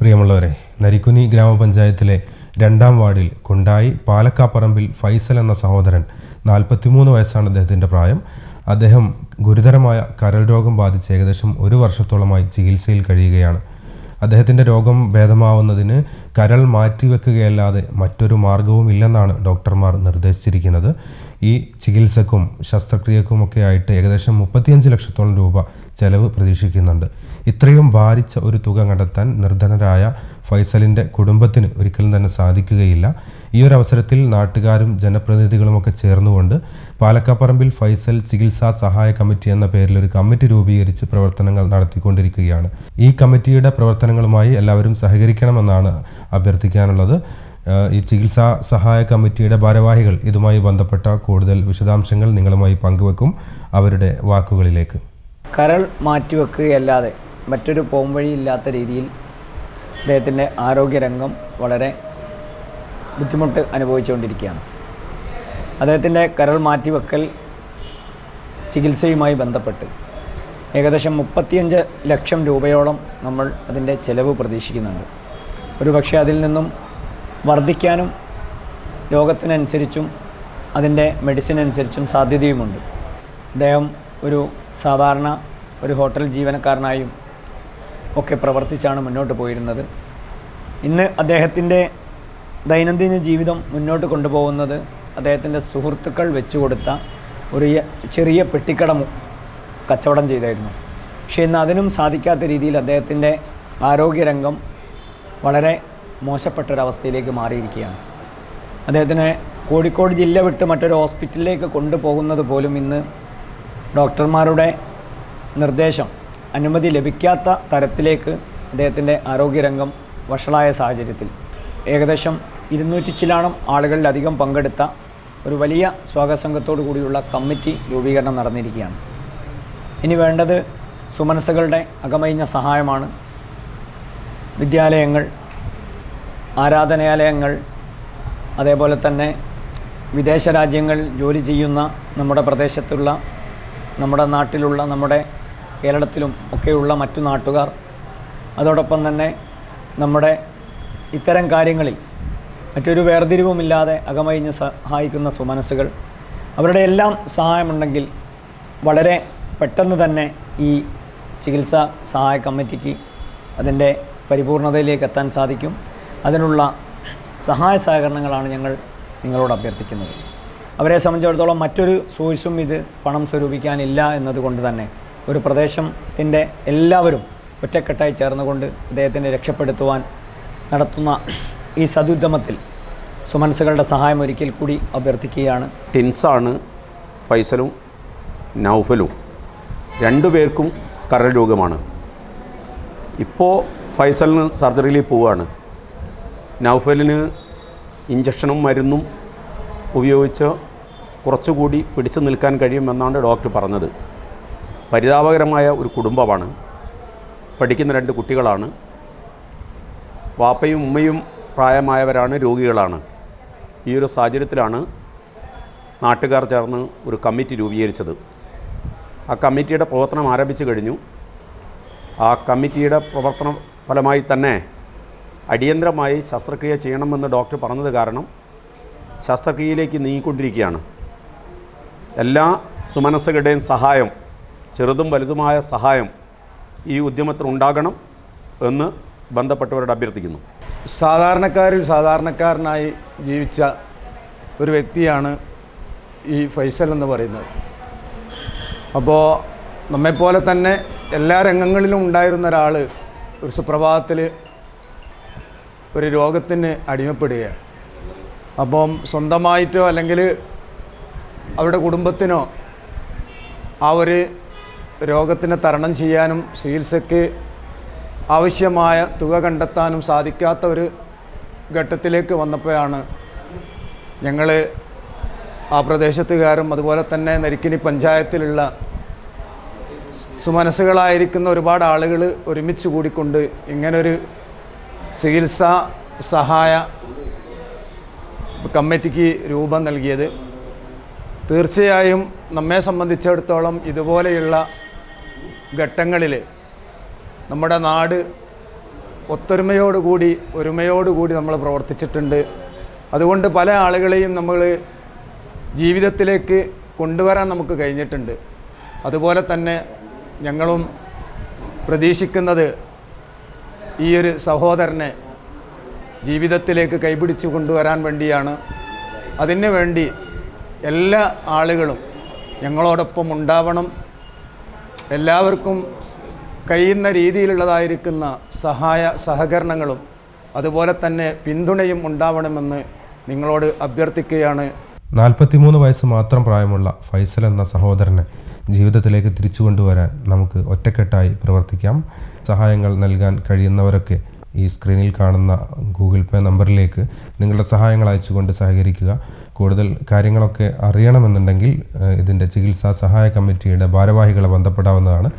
പ്രിയമുള്ളവരെ നരിക്കുനി ഗ്രാമപഞ്ചായത്തിലെ രണ്ടാം വാർഡിൽ കുണ്ടായി പാലക്കാപ്പറമ്പിൽ ഫൈസൽ എന്ന സഹോദരൻ നാൽപ്പത്തിമൂന്ന് വയസ്സാണ് അദ്ദേഹത്തിന്റെ പ്രായം. അദ്ദേഹം ഗുരുതരമായ കരൾ രോഗം ബാധിച്ച് ഏകദേശം ഒരു വർഷത്തോളമായി ചികിത്സയിൽ കഴിയുകയാണ്. അദ്ദേഹത്തിന്റെ രോഗം ഭേദമാവുന്നതിന് കരൾ മാറ്റിവെക്കുകയല്ലാതെ മറ്റൊരു മാർഗവും ഇല്ലെന്നാണ് ഡോക്ടർമാർ നിർദ്ദേശിച്ചിരിക്കുന്നത്. ഈ ചികിത്സക്കും ശസ്ത്രക്രിയക്കുമൊക്കെ ആയിട്ട് ഏകദേശം മുപ്പത്തിയഞ്ച് ലക്ഷത്തോളം രൂപ ചെലവ് പ്രതീക്ഷിക്കുന്നുണ്ട്. ഇത്രയും ഭാരിച്ച ഒരു തുക കണ്ടെത്താൻ നിർധനരായ ഫൈസലിന്റെ കുടുംബത്തിന് ഒരിക്കലും തന്നെ സാധിക്കുകയില്ല. ഈ ഒരു അവസരത്തിൽ നാട്ടുകാരും ജനപ്രതിനിധികളുമൊക്കെ ചേർന്നുകൊണ്ട് പാലക്കാപ്പറമ്പിൽ ഫൈസൽ ചികിത്സാ സഹായ കമ്മിറ്റി എന്ന പേരിൽ ഒരു കമ്മിറ്റി രൂപീകരിച്ച് പ്രവർത്തനങ്ങൾ നടത്തിക്കൊണ്ടിരിക്കുകയാണ്. ഈ കമ്മിറ്റിയുടെ പ്രവർത്തനങ്ങളുമായി എല്ലാവരും സഹകരിക്കണമെന്നാണ് അഭ്യർത്ഥിക്കാനുള്ളത്. ഈ ചികിത്സാ സഹായ കമ്മിറ്റിയുടെ ഭാരവാഹികൾ ഇതുമായി ബന്ധപ്പെട്ട കൂടുതൽ വിശദാംശങ്ങൾ നിങ്ങളുമായി പങ്കുവെക്കും അവരുടെ വാക്കുകളിലേക്ക്. കരൾ മാറ്റിവെക്കുകയല്ലാതെ മറ്റൊരു പോംവഴിയില്ലാത്ത രീതിയിൽ അദ്ദേഹത്തിന്റെ ആരോഗ്യരംഗം വളരെ ബുദ്ധിമുട്ട് അനുഭവിച്ചുകൊണ്ടിരിക്കുകയാണ്. അദ്ദേഹത്തിന്റെ കരൾ മാറ്റിവെക്കൽ ചികിത്സയുമായി ബന്ധപ്പെട്ട് ഏകദേശം മുപ്പത്തിയഞ്ച് ലക്ഷം രൂപയോളം നമ്മൾ അതിന്റെ ചെലവ് പ്രതീക്ഷിക്കുന്നുണ്ട്. ഒരു പക്ഷേ അതിൽ നിന്നും വർദ്ധിക്കാനും രോഗത്തിനനുസരിച്ചും അതിന്റെ മെഡിസിൻ അനുസരിച്ചും സാധ്യതയുമുണ്ട്. അദ്ദേഹം ഒരു സാധാരണ ഒരു ഹോട്ടൽ ജീവനക്കാരനായും ഒക്കെ പ്രവർത്തിച്ചാണ് മുന്നോട്ട് പോയിരുന്നത്. ഇന്ന് അദ്ദേഹത്തിന്റെ ദൈനംദിന ജീവിതം മുന്നോട്ട് കൊണ്ടുപോകുന്നത് അദ്ദേഹത്തിന്റെ സുഹൃത്തുക്കൾ വെച്ചു കൊടുത്ത ഒരു ചെറിയ പെട്ടിക്കട കച്ചവടം ചെയ്തായിരുന്നു. പക്ഷേ ഇന്ന് അതിനും സാധിക്കാത്ത രീതിയിൽ അദ്ദേഹത്തിന്റെ ആരോഗ്യരംഗം വളരെ മോശപ്പെട്ടൊരവസ്ഥയിലേക്ക് മാറിയിരിക്കുകയാണ്. അദ്ദേഹത്തിനെ കോഴിക്കോട് ജില്ല വിട്ട് മറ്റൊരു ഹോസ്പിറ്റലിലേക്ക് കൊണ്ടുപോകുന്നത് പോലും ഇന്ന് ഡോക്ടർമാരുടെ നിർദ്ദേശം അനുമതി ലഭിക്കാത്ത തരത്തിലേക്ക് അദ്ദേഹത്തിന്റെ ആരോഗ്യരംഗം വഷളായ സാഹചര്യത്തിൽ. ഏകദേശം ഇരുന്നൂറ്റി ചിലാണം ആളുകളിലധികം പങ്കെടുത്ത ഒരു വലിയ സ്വാഗതസംഘത്തോടു കൂടിയുള്ള കമ്മിറ്റി രൂപീകരണം നടന്നിരിക്കുകയാണ്. ഇനി വേണ്ടത് സുമനസ്സുകളുടെ അകമയിഞ്ഞ സഹായമാണ്. വിദ്യാലയങ്ങൾ ആരാധനാലയങ്ങൾ അതേപോലെ തന്നെ വിദേശ രാജ്യങ്ങളിൽ ജോലി ചെയ്യുന്ന നമ്മുടെ പ്രദേശത്തുള്ള നമ്മുടെ നാട്ടിലുള്ള നമ്മുടെ കേരളത്തിലും ഒക്കെയുള്ള മറ്റു നാട്ടുകാർ. അതോടൊപ്പം തന്നെ നമ്മുടെ ഇത്തരം കാര്യങ്ങളിൽ മറ്റൊരു വേർതിരിവുമില്ലാതെ അകമഴിഞ്ഞ് സഹായിക്കുന്ന സുമനസ്സുകൾ. അവരുടെ എല്ലാം സഹായമുണ്ടെങ്കിൽ വളരെ പെട്ടെന്ന് തന്നെ ഈ ചികിത്സാ സഹായ കമ്മിറ്റിക്ക് അതിന്റെ പരിപൂർണതയിലേക്ക് എത്താൻ സാധിക്കും. അതിനുള്ള സഹായ സഹകരണങ്ങളാണ് ഞങ്ങൾ നിങ്ങളോട് അഭ്യർത്ഥിക്കുന്നത്. അവരെ സംബന്ധിച്ചിടത്തോളം മറ്റൊരു സോഴ്സും ഇത് പണം സ്വരൂപിക്കാനില്ല എന്നതുകൊണ്ട് തന്നെ ഒരു പ്രദേശത്തിന്റെ എല്ലാവരും ഒറ്റക്കെട്ടായി ചേർന്നുകൊണ്ട് അദ്ദേഹത്തിനെ രക്ഷപ്പെടുത്തുവാൻ നടത്തുന്ന ഈ സതുദ്യമത്തിൽ സുമനസുകളുടെ സഹായം ഒരിക്കൽ കൂടി അഭ്യർത്ഥിക്കുകയാണ്. ടിൻസാണ് ഫൈസലും നൗഫലും രണ്ടുപേർക്കും കരൾ രോഗമാണ് ഇപ്പോൾ ഫൈസലിന് സർജറിയിൽ പോവുകയാണ്. നൗഫലിന് ഇഞ്ചക്ഷനും മരുന്നും ഉപയോഗിച്ച് കുറച്ചുകൂടി പിടിച്ചു നിൽക്കാൻ കഴിയുമെന്നാണ് ഡോക്ടർ പറഞ്ഞത്. പരിതാപകരമായ ഒരു കുടുംബമാണ്. പഠിക്കുന്ന രണ്ട് കുട്ടികളാണ്. വാപ്പയും ഉമ്മയും പ്രായമായവരാണ് രോഗികളാണ്. ഈ ഒരു സാഹചര്യത്തിലാണ് നാട്ടുകാർ ചേർന്ന് ഒരു കമ്മിറ്റി രൂപീകരിച്ചത്. ആ കമ്മിറ്റിയുടെ പ്രവർത്തനം ആരംഭിച്ചു കഴിഞ്ഞു. ആ കമ്മിറ്റിയുടെ പ്രവർത്തന ഫലമായി തന്നെ അടിയന്തരമായി ശസ്ത്രക്രിയ ചെയ്യണമെന്ന് ഡോക്ടർ പറഞ്ഞത് കാരണം ശസ്ത്രക്രിയയിലേക്ക് നീങ്ങിക്കൊണ്ടിരിക്കുകയാണ്. എല്ലാ സുമനസ്സുകളുടെയും സഹായം ചെറുതും വലുതുമായ സഹായം ഈ ഉദ്യമത്തിൽ ഉണ്ടാകണം എന്ന് ബന്ധപ്പെട്ടവരോട് അഭ്യർത്ഥിക്കുന്നു. സാധാരണക്കാരിൽ സാധാരണക്കാരനായി ജീവിച്ച ഒരു വ്യക്തിയാണ് ഈ ഫൈസൽ എന്ന് പറയുന്നത്. അപ്പോൾ നമ്മെപ്പോലെ തന്നെ എല്ലാ രംഗങ്ങളിലും ഉണ്ടായിരുന്ന ഒരാൾ ഒരു സുപ്രഭാതത്തിൽ ഒരു രോഗത്തിന് അടിമപ്പെടുകയാണ്. അപ്പം സ്വന്തമായിട്ടോ അല്ലെങ്കിൽ അവരുടെ കുടുംബത്തിനോ ആ ഒരു രോഗത്തിനെ തരണം ചെയ്യാനും ചികിത്സയ്ക്ക് ആവശ്യമായ തുക കണ്ടെത്താനും സാധിക്കാത്ത ഒരു ഘട്ടത്തിലേക്ക് വന്നപ്പോഴാണ് ഞങ്ങൾ ആ പ്രദേശത്തുകാരും അതുപോലെ തന്നെ നരിക്കിനി പഞ്ചായത്തിലുള്ള സുമനസ്സുകളായിരിക്കുന്ന ഒരുപാട് ആളുകൾ ഒരുമിച്ച് കൂടിക്കൊണ്ട് ഇങ്ങനൊരു ചികിത്സാ സഹായ കമ്മിറ്റിക്ക് രൂപം നൽകിയത്. തീർച്ചയായും നമ്മെ സംബന്ധിച്ചിടത്തോളം ഇതുപോലെയുള്ള ഘട്ടങ്ങളിൽ നമ്മുടെ നാട് ഒത്തൊരുമയോടുകൂടി ഒരുമയോടുകൂടി നമ്മൾ പ്രവർത്തിച്ചിട്ടുണ്ട്. അതുകൊണ്ട് പല ആളുകളെയും നമ്മൾ ജീവിതത്തിലേക്ക് കൊണ്ടുവരാൻ നമുക്ക് കഴിഞ്ഞിട്ടുണ്ട്. അതുപോലെ തന്നെ ഞങ്ങളും പ്രതീക്ഷിക്കുന്നത് ഈ ഒരു സഹോദരനെ ജീവിതത്തിലേക്ക് കൈപിടിച്ച് കൊണ്ടുവരാൻ വേണ്ടിയാണ്. അതിനു വേണ്ടി എല്ലാ ആളുകളും ഞങ്ങളോടൊപ്പം ഉണ്ടാവണം. എല്ലാവർക്കും കഴിയുന്ന രീതിയിലുള്ളതായിരിക്കുന്ന സഹായ സഹകരണങ്ങളും അതുപോലെ തന്നെ പിന്തുണയും ഉണ്ടാവണമെന്ന് നിങ്ങളോട് അഭ്യർത്ഥിക്കുകയാണ്. നാൽപ്പത്തിമൂന്ന് വയസ്സ് മാത്രം പ്രായമുള്ള ഫൈസൽ എന്ന സഹോദരനെ ജീവിതത്തിലേക്ക് തിരിച്ചു കൊണ്ടുവരാൻ നമുക്ക് ഒറ്റക്കെട്ടായി പ്രവർത്തിക്കാം. സഹായങ്ങൾ നൽകാൻ കഴിയുന്നവരൊക്കെ ഈ സ്ക്രീനിൽ കാണുന്ന ഗൂഗിൾ പേ നമ്പറിലേക്ക് നിങ്ങളുടെ സഹായങ്ങൾ അയച്ചുകൊണ്ട് സഹകരിക്കുക. കൂടുതൽ കാര്യങ്ങളൊക്കെ അറിയണമെന്നുണ്ടെങ്കിൽ ഇതിന്റെ ചികിത്സാ സഹായ കമ്മിറ്റിയുടെ ഭാരവാഹികളെ ബന്ധപ്പെടാവുന്നതാണ്.